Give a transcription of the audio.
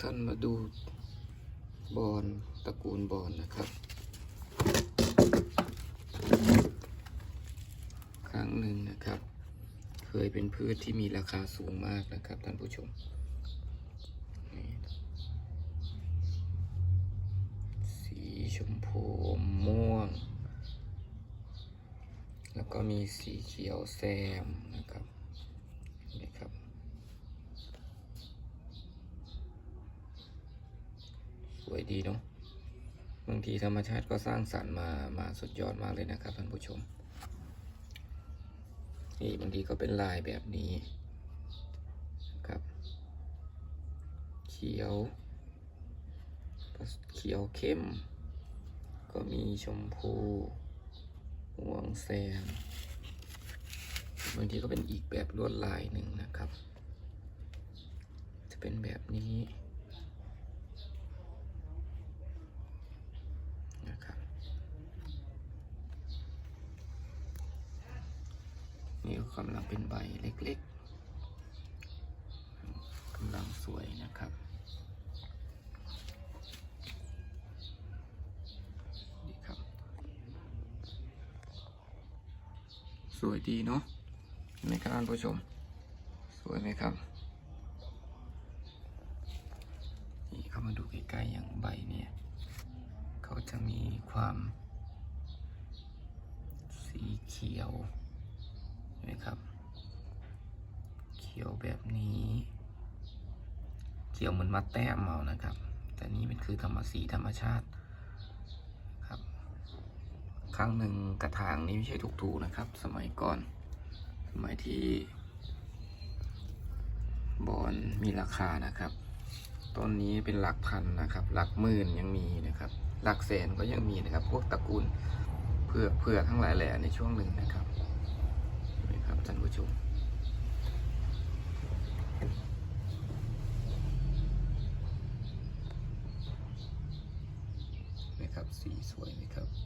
ท่านมาดูบอลตระกูลบอลนะครับ ครั้งหนึ่งนะครับ เคยเป็นพืชที่มีราคาสูงมากนะครับท่านผู้ชมสีชมพูม่วง แล้วก็มีสีเขียวแซมนะครับนี่ครับ สวยดีเนาะบางทีธรรมชาติก็สร้างสรรค์มามาสุดยอดมากเลยนะครับท่านผู้ชมนี่บางทีก็เป็นลายแบบนี้ครับ เขียวเขียวเข้ม ก็มีชมพูม่วงแซมบางทีก็เป็นอีกแบบลวดลายหนึ่งนะครับ จะเป็นแบบนี้ นะครับนี่ กำลังเป็นใบเล็กๆกำลังสวยนะครับนี่ครับ สวยดีเนาะเห็นไหมครับท่านผู้ชม สวยไหมครับ นี่เข้ามาดูใกล้ๆอย่างใบเนี่ยเขาจะมีความสีเขียวเห็นไหมครับ เขียวแบบนี้เขียวเหมือนมาแต้มเอานะครับ แต่นี่เป็นคือธรรมสีธรรมชาติครับ ครั้งหนึ่งกระถางนี้ไม่ใช่ถูกๆนะครับ สมัยก่อน สมัยที่บอลมีราคานะครับ ต้นนี้เป็นหลักพันนะครับ หลักหมื่นยังมีนะครับ หลักแสนก็ยังมีนะครับ พวกตระกูลเผือเผือทั้งหลายแหล่ในช่วงหนึ่งนะครับนไหมครับท่านผู้ชมนะครับ สีสวยไหมครับ